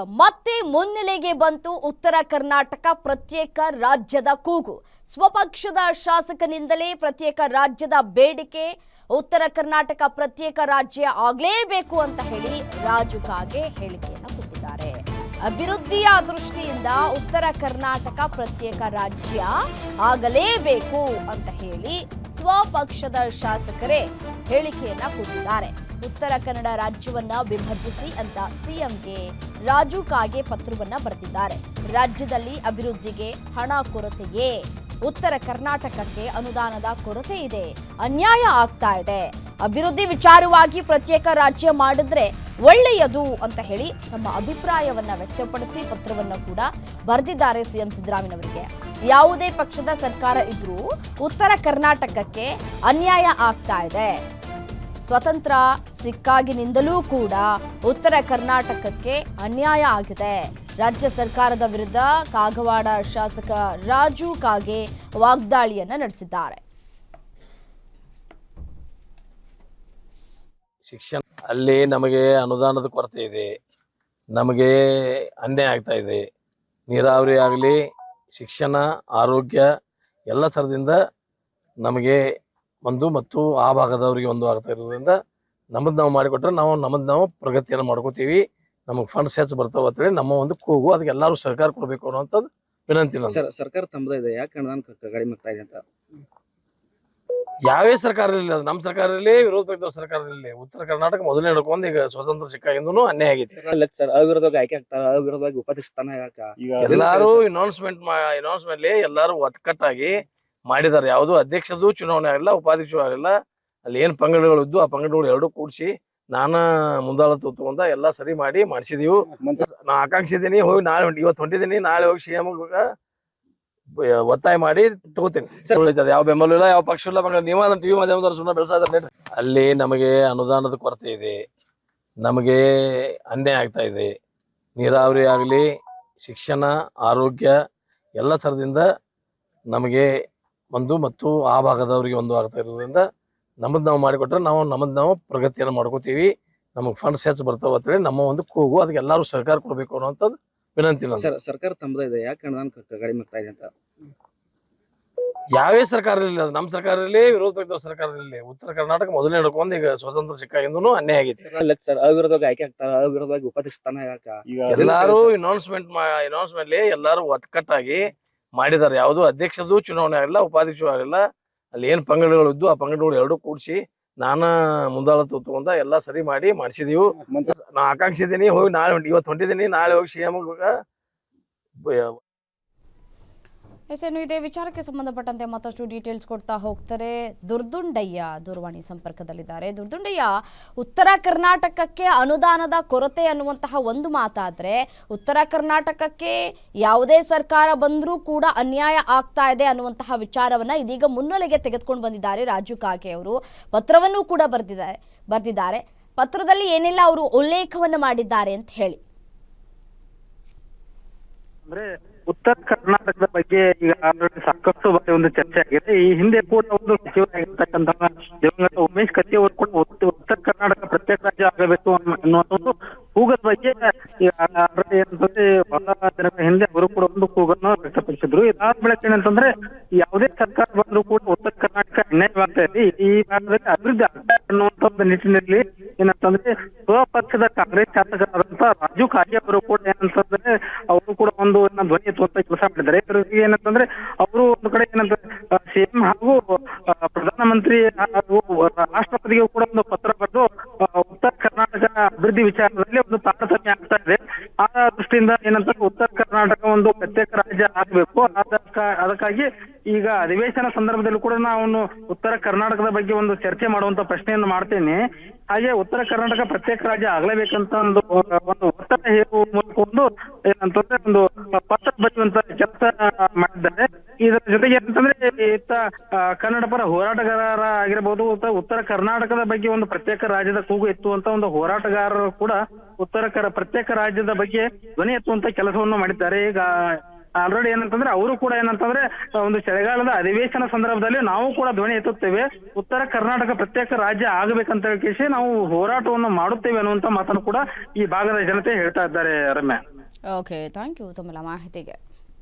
ಮತ್ತೆ ಮುನ್ನೆಲೆಗೆ ಬಂತು ಉತ್ತರ ಕರ್ನಾಟಕ, ಪ್ರತ್ಯೇಕ ರಾಜ್ಯದ ಕೂಗು. ಸ್ವಪಕ್ಷದ ಶಾಸಕನಿಂದಲೇ ಪ್ರತ್ಯೇಕ ರಾಜ್ಯದ ಬೇಡಿಕೆ. ಉತ್ತರ ಕರ್ನಾಟಕ ಪ್ರತ್ಯೇಕ ರಾಜ್ಯ ಆಗಲೇಬೇಕು ಅಂತ ಹೇಳಿ ರಾಜು ಕಾಗೆ ಹೇಳಿಕೆಯನ್ನು ಕೊಟ್ಟಿದ್ದಾರೆ. ಅಭಿವೃದ್ಧಿಯ ದೃಷ್ಟಿಯಿಂದ ಉತ್ತರ ಕರ್ನಾಟಕ ಪ್ರತ್ಯೇಕ ರಾಜ್ಯ ಆಗಲೇಬೇಕು ಅಂತ ಹೇಳಿ ಸ್ವಪಕ್ಷದ ಶಾಸಕರೇ ಹೇಳಿಕೆಯನ್ನ ಕೊಟ್ಟಿದ್ದಾರೆ ಉತ್ತರ ಕನ್ನಡ ರಾಜ್ಯವನ್ನ ವಿಭಜಿಸಿ ಅಂತ ಸಿಎಂಗೆ ರಾಜು ಕಾಗೆ ಪತ್ರವನ್ನ ಬರೆದಿದ್ದಾರೆ. ರಾಜ್ಯದಲ್ಲಿ ಅಭಿವೃದ್ಧಿಗೆ ಹಣ ಕೊರತೆಯೇ? ಉತ್ತರ ಕರ್ನಾಟಕಕ್ಕೆ ಅನುದಾನದ ಕೊರತೆ ಇದೆ. ಅನ್ಯಾಯ ಆಗ್ತಾ ಇದೆ. ಅಭಿವೃದ್ಧಿ ವಿಚಾರವಾಗಿ ಪ್ರತ್ಯೇಕ ರಾಜ್ಯ ಮಾಡಿದ್ರೆ ಒಳ್ಳೆಯದು ಅಂತ ಹೇಳಿ ತಮ್ಮ ಅಭಿಪ್ರಾಯವನ್ನ ವ್ಯಕ್ತಪಡಿಸಿ ಪತ್ರವನ್ನು ಕೂಡ ಬರೆದಿದ್ದಾರೆ ಸಿಎಂ ಸಿದ್ದರಾಮಯ್ಯನವರಿಗೆ ಯಾವುದೇ ಪಕ್ಷದ ಸರ್ಕಾರ ಇದ್ರೂ ಉತ್ತರ ಕರ್ನಾಟಕಕ್ಕೆ ಅನ್ಯಾಯ ಆಗ್ತಾ ಇದೆ. ಸ್ವತಂತ್ರ ಸಿಕ್ಕಾಗಿನಿಂದಲೂ ಕೂಡ ಉತ್ತರ ಕರ್ನಾಟಕಕ್ಕೆ ಅನ್ಯಾಯ ಆಗಿದೆ. ರಾಜ್ಯ ಸರ್ಕಾರದ ವಿರುದ್ಧ ಕಾಗವಾಡ ಶಾಸಕ ರಾಜು ಕಾಗೆ ವಾಗ್ದಾಳಿಯನ್ನ ನಡೆಸಿದ್ದಾರೆ. ಶಿಕ್ಷಣ ಅಲ್ಲಿ ನಮಗೆ ಅನುದಾನದ ಕೊರತೆ ಇದೆ. ನಮಗೆ ಅನ್ಯಾಯ ಆಗ್ತಾ ಇದೆ. ನೀರಾವರಿ ಆಗಲಿ ಶಿಕ್ಷಣ, ಆರೋಗ್ಯ ಎಲ್ಲ ಥರದಿಂದ ನಮಗೆ ಒಂದು ಮತ್ತು ಆ ಭಾಗದವರಿಗೆ ಒಂದು ಆಗ್ತಾ ಇರೋದ್ರಿಂದ ನಮ್ಮದು ನಾವು ಮಾಡಿಕೊಟ್ರೆ ನಾವು ನಮ್ಮದು ನಾವು ಪ್ರಗತಿಯನ್ನು ಮಾಡ್ಕೋತೀವಿ. ನಮಗೆ ಫಂಡ್ಸ್ ಹೆಚ್ಚು ಬರ್ತಾವ ಅಂತೇಳಿ ನಮ್ಮ ಒಂದು ಕೂಗು. ಅದಕ್ಕೆ ಎಲ್ಲರೂ ಸಹಕಾರ ಕೊಡಬೇಕು ಅನ್ನೋಂಥದ್ದು ವಿನಂತಿ. ಸರ್, ಸರ್ಕಾರ ತಮ್ಮದೇ ಇದೆ. ಯಾಕೆ ಕಡಿಮೆ ಆಗ್ತಾ ಇದೆ ಅಂತ? ಯಾವೇ ಸರ್ಕಾರ ಇರಲಿ ಅದು ನಮ್ಮ ಸರ್ಕಾರ ಇರಲಿ ವಿರೋಧ ಪಕ್ಷದ ಸರ್ಕಾರ ಇರಲಿ ಉತ್ತರ ಕರ್ನಾಟಕ ಮೊದಲನೇ ಹಿಡ್ಕೊಂಡು ಈಗ ಸ್ವತಂತ್ರ ಸಿಕ್ಕಾಗಿಂದನು ಅನ್ಯಾಯ ಆಗೈತಿ ಅಲ್ಲ ಸರ್ ಅವಿರೋಧವಾಗಿ ಆಯ್ಕೆ ಆಗ್ತಾರ ಅವಿರೋಧವಾಗಿ ಉಪಾಧ್ಯಕ್ಷ ಸ್ಥಾನ ಎಲ್ಲಾರು ಅನೌನ್ಸ್ಮೆಂಟ್ ಅನೌನ್ಸ್ಮೆಂಟ್ ಎಲ್ಲಾರು ಒತ್ತಕಟ್ಟಾಗಿ ಮಾಡಿದಾರೆ ಯಾವುದು ಅಧ್ಯಕ್ಷದು ಚುನಾವಣೆ ಆಗಿಲ್ಲ ಉಪಾಧ್ಯಕ್ಷರು ಆಗಿಲ್ಲ. ಅಲ್ಲಿ ಏನ್ ಪಂಗಡಗಳು ಇದ್ದು ಆ ಪಂಗಡಗಳು ಎರಡು ಕೂಡಿಸಿ ನಾನಾ ಮುಂದಾಳತ್ವ ತಗೊಂಡ ಎಲ್ಲಾ ಸರಿ ಮಾಡಿ ಮಾಡಿಸಿದೀವಿ. ನಾ ಆಕಾಂಕ್ಷಿದ್ದೀನಿ ಹೋಗಿ ನಾಳೆ ಇವತ್ ಇವತ್ತು ಹೊಂಟಿದೀನಿ ನಾಳೆ ಹೋಗಿ ಸಿಎಂ ಒತ್ತಾಯ ಮಾಡಿ ತಗೋತೀನಿ. ಉಳಿತದೆ. ಯಾವ ಬೆಂಬಲ ಇಲ್ಲ ಯಾವ ಪಕ್ಷ ಇಲ್ಲ. ನೀವು ಅದನ್ನ ಟಿವಿ ಮಾಧ್ಯಮ ಸುಮ್ಮನೆ ಬೆಳೆಸ ಅಲ್ಲಿ ನಮಗೆ ಅನುದಾನದ ಕೊರತೆ ಇದೆ. ನಮಗೆ ಅನ್ಯಾಯ ಆಗ್ತಾ ಇದೆ. ನೀರಾವರಿ ಆಗಲಿ ಶಿಕ್ಷಣ ಆರೋಗ್ಯ ಎಲ್ಲ ಥರದಿಂದ ನಮಗೆ ಒಂದು ಮತ್ತು ಆ ಭಾಗದವರಿಗೆ ಒಂದು ಆಗ್ತಾ ಇರೋದ್ರಿಂದ ನಮ್ಮದು ನಾವು ಮಾಡಿಕೊಟ್ರೆ ನಾವು ನಮ್ಮದು ನಾವು ಪ್ರಗತಿಯನ್ನು ಮಾಡ್ಕೋತೀವಿ. ನಮಗೆ ಫಂಡ್ಸ್ ಹೆಚ್ಚು ಬರ್ತಾವ ಅಂತೇಳಿ ನಮ್ಮ ಒಂದು ಕೂಗು. ಅದಕ್ಕೆ ಎಲ್ಲರೂ ಸಹಕಾರ ಕೊಡಬೇಕು ಅನ್ನೋಂಥದ್ದು ವಿನಂತಿ ನಂದು. ಸರ್ ಸರ್ಕಾರ ತಮ್ಮದ ಇದೆ. ಯಾಕೆ ಅನುದಾನ ಕ- ಕಡಿಮೆ ಆಗ್ತಾ ಇದೆ ಅಂತ? ಯಾವೇ ಸರ್ಕಾರ ಇರಲಿ ಅದು ನಮ್ಮ ಸರ್ಕಾರ ಇರಲಿ ವಿರೋಧ ಪಕ್ಷದ ಸರ್ಕಾರ ಇರಲಿ ಉತ್ತರ ಕರ್ನಾಟಕ ಮೊದಲನೇ ಹಿಡ್ಕೊಂಡು ಈಗ ಸ್ವತಂತ್ರ ಸಿಕ್ಕಾಗಿಂದನು ಅನ್ಯಾಯ ಆಗೈತಿ ಅಲ್ಲ ಸರ್ ಅವಿರೋಧವಾಗಿ ಆಯ್ಕೆ ಆಗ್ತಾರ ಅವಿರೋಧವಾಗಿ ಉಪಾಧ್ಯಕ್ಷ ಸ್ಥಾನ ಯಾಕ ಎಲ್ಲಾರು ಅನೌನ್ಸ್ಮೆಂಟ್ ಅನೌನ್ಸ್ಮೆಂಟ್ ಎಲ್ಲಾರು ಒತ್ತಕಟ್ಟಾಗಿ ಮಾಡಿದ್ದಾರೆ. ಯಾವುದು ಅಧ್ಯಕ್ಷದು ಚುನಾವಣೆ ಆಗಿಲ್ಲ ಉಪಾಧ್ಯಕ್ಷ ಆಗಿಲ್ಲ. ಅಲ್ಲಿ ಏನ್ ಪಂಗಡಗಳು ಇದ್ದು ಆ ಪಂಗಡಗಳು ಎರಡು ಕೂಡಿಸಿ ನಾನ ಮುಂದಾಳತ್ವ ತಗೊಂಡ ಎಲ್ಲಾ ಸರಿ ಮಾಡಿ ಮಾಡಿಸಿದೀವಿ. ನಾ ಆಕಾಂಕ್ಷಿದ್ದೀನಿ ಹೋಗಿ ನಾಳೆ ಹೊಂಟಿ ಇವತ್ತು ಹೊಂಟಿದೀನಿ ನಾಳೆ ಹೋಗಿ ಸಿಎಂ ಎಸ್ ಏನು ಇದೇ. ವಿಚಾರಕ್ಕೆ ಸಂಬಂಧಪಟ್ಟಂತೆ ಮತ್ತಷ್ಟು ಡೀಟೇಲ್ಸ್ ಕೊಡ್ತಾ ಹೋಗ್ತಾರೆ ದುರ್ದುಂಡಯ್ಯ ದೂರವಾಣಿ ಸಂಪರ್ಕದಲ್ಲಿದ್ದಾರೆ. ದುರ್ದುಂಡಯ್ಯ, ಉತ್ತರ ಕರ್ನಾಟಕಕ್ಕೆ ಅನುದಾನದ ಕೊರತೆ ಅನ್ನುವಂತಹ ಒಂದು ಮಾತಾದರೆ ಉತ್ತರ ಕರ್ನಾಟಕಕ್ಕೆ ಯಾವುದೇ ಸರ್ಕಾರ ಬಂದರೂ ಕೂಡ ಅನ್ಯಾಯ ಆಗ್ತಾ ಇದೆ ಅನ್ನುವಂತಹ ವಿಚಾರವನ್ನು ಇದೀಗ ಮುನ್ನೆಲೆಗೆ ತೆಗೆದುಕೊಂಡು ಬಂದಿದ್ದಾರೆ ರಾಜು ಕಾಗೆ ಅವರು. ಪತ್ರವನ್ನು ಕೂಡ ಬರೆದಿದ್ದಾರೆ ಬರೆದಿದ್ದಾರೆ. ಪತ್ರದಲ್ಲಿ ಏನೆಲ್ಲ, ಅವರು ಉಲ್ಲೇಖವನ್ನು ಮಾಡಿದ್ದಾರೆ ಅಂತ ಹೇಳಿ. ಉತ್ತರ ಕರ್ನಾಟಕದ ಬಗ್ಗೆ ಈಗ ಆಲ್ರೆಡಿ ಸಾಕಷ್ಟು ಬಾರಿ ಒಂದು ಚರ್ಚೆ ಆಗಿದೆ. ಈ ಹಿಂದೆ ಕೂಡ ಒಂದು ಸಚಿವರಾಗಿರ್ತಕ್ಕಂತಹ ದಿವಂಗತ ಉಮೇಶ್ ಕತ್ತಿ ಅವರು ಕೂಡ ಉತ್ತ- ಉತ್ತರ ಕರ್ನಾಟಕ ಪ್ರತ್ಯೇಕ ರಾಜ್ಯ ಆಗಬೇಕು ಅನ್ನೋ- ಅನ್ನುವಂಥ ಒಂದು ಕೂಗದ ಬಗ್ಗೆ ಬಹಳ ಹಿಂದೆ ಅವರು ಕೂಡ ಒಂದು ಕೂಗನ್ನು ವ್ಯಕ್ತಪಡಿಸಿದ್ರು. ಇದಾದ ಬೆಳಕ ಏನಂತಂದ್ರೆ, ಯಾವುದೇ ಸರ್ಕಾರ ಬಂದ್ರು ಕೂಡ ಉತ್ತರ ಕರ್ನಾಟಕ ಅನ್ಯಾಯವಾಗ್ತಾ ಇದೆ. ಈ ಭಾಗದಲ್ಲಿ ಅಭಿವೃದ್ಧಿ ಅನ್ನುವಂತ ಒಂದು ನಿಟ್ಟಿನಲ್ಲಿ ಏನಂತಂದ್ರೆ, ಸ್ವಪಕ್ಷದ ಕಾಂಗ್ರೆಸ್ ಶಾಸಕರಾದಂತ ರಾಜು ಕಾರ್ಯ ಅವರು ಕೂಡ ಏನಂತಂದ್ರೆ, ಅವರು ಕೂಡ ಒಂದು ಧ್ವನಿ ಎತ್ತುವಂತ ಕೆಲಸ ಮಾಡಿದ್ದಾರೆ. ಇದ್ರಿಗೆ ಏನಂತಂದ್ರೆ, ಅವರು ಒಂದು ಕಡೆ ಏನಂತಂದ್ರೆ ಸಿಎಂ ಹಾಗೂ ಪ್ರಧಾನಮಂತ್ರಿ ಹಾಗೂ ರಾಷ್ಟ್ರಪತಿಗೂ ಕೂಡ ಒಂದು ಪತ್ರ ಬರೆದು ಉತ್ತರ ಅಭಿವೃದ್ಧಿ ವಿಚಾರದಲ್ಲಿ ಒಂದು ತಾರತಮ್ಯ ಆಗ್ತಾ ಇದೆ. ಆ ದೃಷ್ಟಿಯಿಂದ ಏನಂತ ಉತ್ತರ ಕರ್ನಾಟಕ ಒಂದು ಪ್ರತ್ಯೇಕ ರಾಜ್ಯ ಆಗಬೇಕು. ಅದಕ್ಕಾಗಿ ಈಗ ಅಧಿವೇಶನ ಸಂದರ್ಭದಲ್ಲಿ ಕೂಡ ನಾವು ಉತ್ತರ ಕರ್ನಾಟಕದ ಬಗ್ಗೆ ಒಂದು ಚರ್ಚೆ ಮಾಡುವಂತ ಪ್ರಶ್ನೆಯನ್ನು ಮಾಡ್ತೇನೆ. ಹಾಗೆ ಉತ್ತರ ಕರ್ನಾಟಕ ಪ್ರತ್ಯೇಕ ರಾಜ್ಯ ಆಗಲೇಬೇಕಂತ ಒಂದು ಒಂದು ಒತ್ತಡ ಹೇಳುವ ಮೂಲಕ ಒಂದು ಏನಂತಂದ್ರೆ ಒಂದು ಪತ್ರ ಬರೆಯುವಂತ ಕೆಲಸ ಮಾಡಿದ್ದಾರೆ. ಇದರ ಜೊತೆಗೆ ಅಂತಂದ್ರೆ, ಇತ್ತ ಕನ್ನಡ ಪರ ಹೋರಾಟಗಾರರ ಆಗಿರಬಹುದು ಉತ್ತರ ಕರ್ನಾಟಕದ ಬಗ್ಗೆ ಒಂದು ಪ್ರತ್ಯೇಕ ರಾಜ್ಯದ ಕೂಗು ಎತ್ತುವಂತ ಒಂದು ಹೋರಾಟಗಾರರು ಕೂಡ ಉತ್ತರ ಪ್ರತ್ಯೇಕ ರಾಜ್ಯದ ಬಗ್ಗೆ ಧ್ವನಿ ಎತ್ತುವಂತ ಕೆಲಸವನ್ನು ಮಾಡಿದ್ದಾರೆ. ಈಗ ಆಲ್ರೆಡಿ ಏನಂತಂದ್ರೆ ಅವರು ಕೂಡ ಏನಂತಂದ್ರೆ, ಒಂದು ಚಳಿಗಾಲದ ಅಧಿವೇಶನ ಸಂದರ್ಭದಲ್ಲಿ ನಾವು ಕೂಡ ಧ್ವನಿ ಎತ್ತುತ್ತೇವೆ. ಉತ್ತರ ಕರ್ನಾಟಕ ಪ್ರತ್ಯೇಕ ರಾಜ್ಯ ಆಗಬೇಕಂತ ಹೇಳಿ ನಾವು ಹೋರಾಟವನ್ನು ಮಾಡುತ್ತೇವೆ ಅನ್ನುವಂತ ಮಾತನ್ನು ಕೂಡ ಈ ಭಾಗದ ಜನತೆ ಹೇಳ್ತಾ ಇದ್ದಾರೆ, ರಮ್ಯಾ. ಓಕೆ ಥ್ಯಾಂಕ್ ಯು ತಮ್ಮೆಲ್ಲ ಮಾಹಿತಿಗೆ.